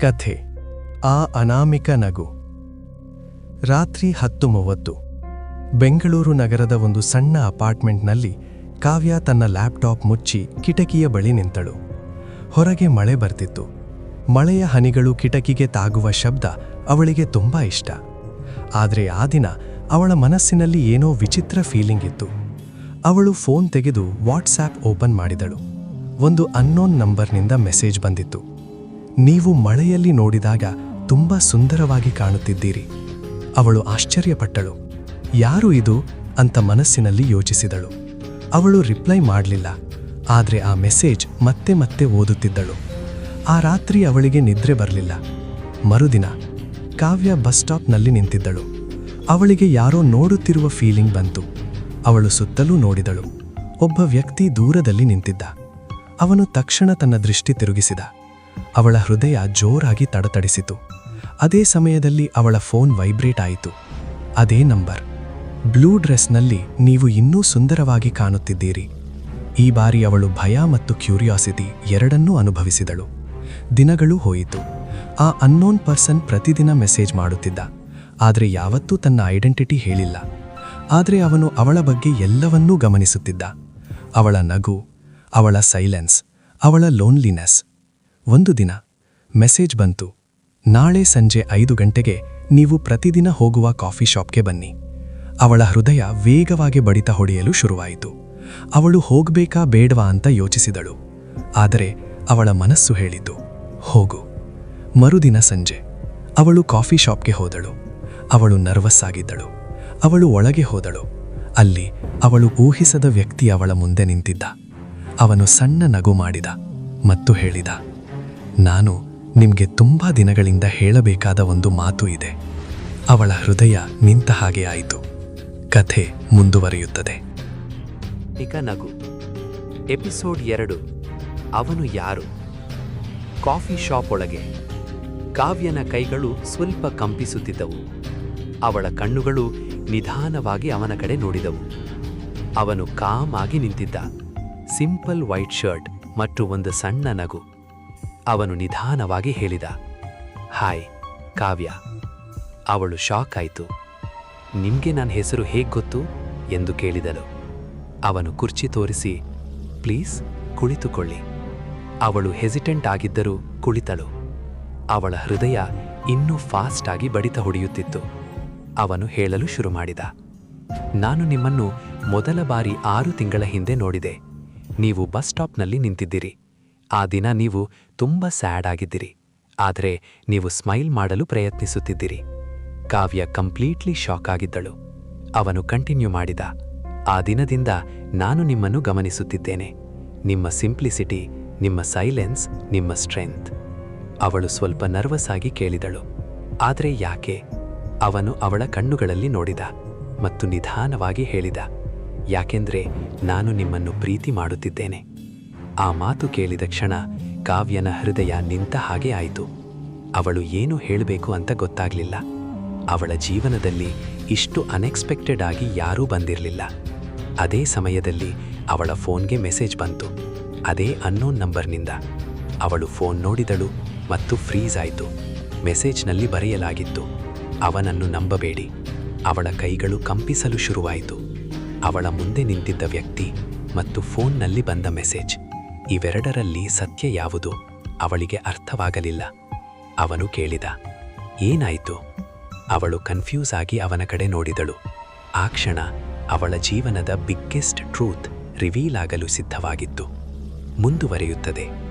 ಕಥೆ. ಆ ಅನಾಮಿಕ ನಗು. ರಾತ್ರಿ ಹತ್ತು ಮೂವತ್ತು. ಬೆಂಗಳೂರು ನಗರದ ಒಂದು ಸಣ್ಣ ಅಪಾರ್ಟ್ಮೆಂಟ್ನಲ್ಲಿ ಕಾವ್ಯ ತನ್ನ ಲ್ಯಾಪ್ಟಾಪ್ ಮುಚ್ಚಿ ಕಿಟಕಿಯ ಬಳಿ ನಿಂತಳು. ಹೊರಗೆ ಮಳೆ ಬರ್ತಿತ್ತು. ಮಳೆಯ ಹನಿಗಳು ಕಿಟಕಿಗೆ ತಾಗುವ ಶಬ್ದ ಅವಳಿಗೆ ತುಂಬಾ ಇಷ್ಟ. ಆದರೆ ಆ ದಿನ ಅವಳ ಮನಸ್ಸಿನಲ್ಲಿ ಏನೋ ವಿಚಿತ್ರ ಫೀಲಿಂಗ್ ಇತ್ತು. ಅವಳು ಫೋನ್ ತೆಗೆದು ವಾಟ್ಸ್ಆ್ಯಪ್ ಓಪನ್ ಮಾಡಿದಳು. ಒಂದು ಅನ್ನೋನ್ ನಂಬರ್ನಿಂದ ಮೆಸೇಜ್ ಬಂದಿತ್ತು. ನೀವು ಮಳೆಯಲ್ಲಿ ನೋಡಿದಾಗ ತುಂಬ ಸುಂದರವಾಗಿ ಕಾಣುತ್ತಿದ್ದೀರಿ. ಅವಳು ಆಶ್ಚರ್ಯಪಟ್ಟಳು. ಯಾರು ಇದು? ಅಂತ ಮನಸ್ಸಿನಲ್ಲಿ ಯೋಚಿಸಿದಳು. ಅವಳು ರಿಪ್ಲೈ ಮಾಡಲಿಲ್ಲ. ಆದರೆ ಆ ಮೆಸೇಜ್ ಮತ್ತೆ ಮತ್ತೆ ಓದುತ್ತಿದ್ದಳು. ಆ ರಾತ್ರಿ ಅವಳಿಗೆ ನಿದ್ರೆ ಬರಲಿಲ್ಲ. ಮರುದಿನ ಕಾವ್ಯ ಬಸ್ ಸ್ಟಾಪ್ನಲ್ಲಿ ನಿಂತಿದ್ದಳು. ಅವಳಿಗೆ ಯಾರೋ ನೋಡುತ್ತಿರುವ ಫೀಲಿಂಗ್ ಬಂತು. ಅವಳು ಸುತ್ತಲೂ ನೋಡಿದಳು. ಒಬ್ಬ ವ್ಯಕ್ತಿ ದೂರದಲ್ಲಿ ನಿಂತಿದ್ದ. ಅವನು ತಕ್ಷಣ ತನ್ನ ದೃಷ್ಟಿ ತಿರುಗಿಸಿದ. ಅವಳ ಹೃದಯ ಜೋರಾಗಿ ತಡತಡಿಸಿತು. ಅದೇ ಸಮಯದಲ್ಲಿ ಅವಳ ಫೋನ್ ವೈಬ್ರೇಟ್ ಆಯಿತು. ಅದೇ ನಂಬರ್. ಬ್ಲೂ ಡ್ರೆಸ್ನಲ್ಲಿ ನೀವು ಇನ್ನೂ ಸುಂದರವಾಗಿ ಕಾಣುತ್ತಿದ್ದೀರಿ. ಈ ಬಾರಿ ಅವಳು ಭಯ ಮತ್ತು ಕ್ಯೂರಿಯಾಸಿಟಿ ಎರಡನ್ನೂ ಅನುಭವಿಸಿದಳು. ದಿನಗಳು ಹೋಯಿತು. ಆ ಅನ್ನೋನ್ ಪರ್ಸನ್ ಪ್ರತಿದಿನ ಮೆಸೇಜ್ ಮಾಡುತ್ತಿದ್ದ. ಆದರೆ ಯಾವತ್ತೂ ತನ್ನ ಐಡೆಂಟಿಟಿ ಹೇಳಿಲ್ಲ. ಆದರೆ ಅವನು ಅವಳ ಬಗ್ಗೆ ಎಲ್ಲವನ್ನೂ ಗಮನಿಸುತ್ತಿದ್ದ. ಅವಳ ನಗು, ಅವಳ ಸೈಲೆನ್ಸ್ ಅವಳ ಲೋನ್ಲಿನೆಸ್ ಒಂದು ದಿನ ಮೆಸೇಜ್ ಬಂತು, ನಾಳೆ ಸಂಜೆ ಐದು ಗಂಟೆಗೆ ನೀವು ಪ್ರತಿದಿನ ಹೋಗುವ ಕಾಫಿ ಶಾಪ್ಗೆ ಬನ್ನಿ. ಅವಳ ಹೃದಯ ವೇಗವಾಗಿ ಬಡಿತ ಹೊಡೆಯಲು ಶುರುವಾಯಿತು. ಅವಳು ಹೋಗ್ಬೇಕಾ ಬೇಡವಾ ಅಂತ ಯೋಚಿಸಿದಳು. ಆದರೆ ಅವಳ ಮನಸ್ಸು ಹೇಳಿತು, ಹೋಗು. ಮರುದಿನ ಸಂಜೆ, ಅವಳು ಕಾಫಿ ಶಾಪ್ಗೆ ಹೋದಳು. ಅವಳು ನರ್ವಸ್ ಆಗಿದ್ದಳು. ಅವಳು ಒಳಗೆ ಹೋದಳು. ಅಲ್ಲಿ ಅವಳು ಊಹಿಸದ ವ್ಯಕ್ತಿ ಅವಳ ಮುಂದೆ ನಿಂತಿದ್ದ. ಅವನು ಸಣ್ಣ ನಗು ಮಾಡಿದ ಮತ್ತು ಹೇಳಿದ ನಾನು ನಿಮಗೆ ತುಂಬ ದಿನಗಳಿಂದ ಹೇಳಬೇಕಾದ ಒಂದು ಮಾತು ಇದೆ. ಅವಳ ಹೃದಯ ನಿಂತ ಹಾಗೆ ಆಯಿತು. ಕಥೆ ಮುಂದುವರಿಯುತ್ತದೆ. ನಗು. ಎಪಿಸೋಡ್ ಎರಡು. ಅವನು ಯಾರು? ಕಾಫಿ ಶಾಪ್ ಒಳಗೆ. ಕಾವ್ಯನ ಕೈಗಳು ಸ್ವಲ್ಪ ಕಂಪಿಸುತ್ತಿದ್ದವು. ಅವಳ ಕಣ್ಣುಗಳು ನಿಧಾನವಾಗಿ ಅವನ ಕಡೆ ನೋಡಿದವು. ಅವನು ಕಾಮ್ ಆಗಿ ನಿಂತಿದ್ದ. ಸಿಂಪಲ್ ವೈಟ್ ಶರ್ಟ್ ಮತ್ತು ಒಂದು ಸಣ್ಣ ನಗು. ಅವನು ನಿಧಾನವಾಗಿ ಹೇಳಿದ, ಹಾಯ್, ಕಾವ್ಯ. ಅವಳು ಶಾಕ್ ಆಯಿತು. ನಿಮಗೆ ನನ್ನ ಹೆಸರು ಹೇಗೆ ಗೊತ್ತು? ಎಂದು ಕೇಳಿದಳು. ಅವನು ಕುರ್ಚಿ ತೋರಿಸಿ, ಪ್ಲೀಸ್, ಕುಳಿತುಕೊಳ್ಳಿ. ಅವಳು ಹೆಸಿಟೆಂಟ್ ಆಗಿದ್ದರೂ ಕುಳಿತಳು. ಅವಳ ಹೃದಯ ಇನ್ನೂ ಫಾಸ್ಟ್ ಆಗಿ ಬಡಿತ ಹೊಡೆಯುತ್ತಿತ್ತು. ಅವನು ಹೇಳಲು ಶುರು ಮಾಡಿದ, ನಾನು ನಿಮ್ಮನ್ನು ಮೊದಲ ಬಾರಿ ಆರು ತಿಂಗಳ ಹಿಂದೆ ನೋಡಿದೆ. ನೀವು ಬಸ್ ಸ್ಟಾಪ್ನಲ್ಲಿ ನಿಂತಿದ್ದಿರಿ. ಆ ದಿನ ನೀವು ತುಂಬ ಸ್ಯಾಡ್ ಆಗಿದ್ದಿರಿ. ಆದರೆ ನೀವು ಸ್ಮೈಲ್ ಮಾಡಲು ಪ್ರಯತ್ನಿಸುತ್ತಿದ್ದಿರಿ. ಕಾವ್ಯ ಕಂಪ್ಲೀಟ್ಲಿ ಶಾಕ್ ಆಗಿದ್ದಳು. ಅವನು ಕಂಟಿನ್ಯೂ ಮಾಡಿದ. ಆ ದಿನದಿಂದ ನಾನು ನಿಮ್ಮನ್ನು ಗಮನಿಸುತ್ತಿದ್ದೇನೆ. ನಿಮ್ಮ ಸಿಂಪ್ಲಿಸಿಟಿ, ನಿಮ್ಮ ಸೈಲೆನ್ಸ್, ನಿಮ್ಮ ಸ್ಟ್ರೆಂತ್. ಅವಳು ಸ್ವಲ್ಪ ನರ್ವಸ್ ಆಗಿ ಕೇಳಿದಳು. ಆದರೆ ಯಾಕೆ? ಅವನು ಅವಳ ಕಣ್ಣುಗಳಲ್ಲಿ ನೋಡಿದ ಮತ್ತು ನಿಧಾನವಾಗಿ ಹೇಳಿದ. ಯಾಕೆಂದ್ರೆ ನಾನು ನಿಮ್ಮನ್ನು ಪ್ರೀತಿ ಮಾಡುತ್ತಿದ್ದೇನೆ. ಆ ಮಾತು ಕೇಳಿದ ಕ್ಷಣ ಕಾವ್ಯನ ಹೃದಯ ನಿಂತ ಹಾಗೆ ಆಯಿತು. ಅವಳು ಏನು ಹೇಳಬೇಕು ಅಂತ ಗೊತ್ತಾಗ್ಲಿಲ್ಲ. ಅವಳ ಜೀವನದಲ್ಲಿ ಇಷ್ಟು ಅನ್ಎಕ್ಸ್ಪೆಕ್ಟೆಡ್ ಆಗಿ ಯಾರೂ ಬಂದಿರಲಿಲ್ಲ. ಅದೇ ಸಮಯದಲ್ಲಿ ಅವಳ ಫೋನ್ಗೆ ಮೆಸೇಜ್ ಬಂತು. ಅದೇ ಅನ್ನೋನ್ ನಂಬರ್ನಿಂದ ಅವಳು ಫೋನ್ ನೋಡಿದಳು ಮತ್ತು ಫ್ರೀಸ್ ಆಯಿತು. ಮೆಸೇಜ್ನಲ್ಲಿ ಬರೆಯಲಾಗಿತ್ತು, ಅವನನ್ನು ನಂಬಬೇಡಿ. ಅವಳ ಕೈಗಳು ಕಂಪಿಸಲು ಶುರುವಾಯಿತು. ಅವಳ ಮುಂದೆ ನಿಂತಿದ್ದ ವ್ಯಕ್ತಿ ಮತ್ತು ಫೋನ್ನಲ್ಲಿ ಬಂದ ಮೆಸೇಜ್. ಇವೆರಡರಲ್ಲಿ ಸತ್ಯ ಯಾವುದು ಅವಳಿಗೆ ಅರ್ಥವಾಗಲಿಲ್ಲ. ಅವನು ಕೇಳಿದ, ಏನಾಯಿತು? ಅವಳು ಕನ್ಫ್ಯೂಸ್ ಆಗಿ ಅವನ ಕಡೆ ನೋಡಿದಳು. ಆ ಕ್ಷಣ ಅವಳ ಜೀವನದ ಬಿಗ್ಗೆಸ್ಟ್ ಟ್ರೂತ್ ರಿವೀಲ್ ಆಗಲು ಸಿದ್ಧವಾಗಿತ್ತು. ಮುಂದುವರಿಯುತ್ತದೆ.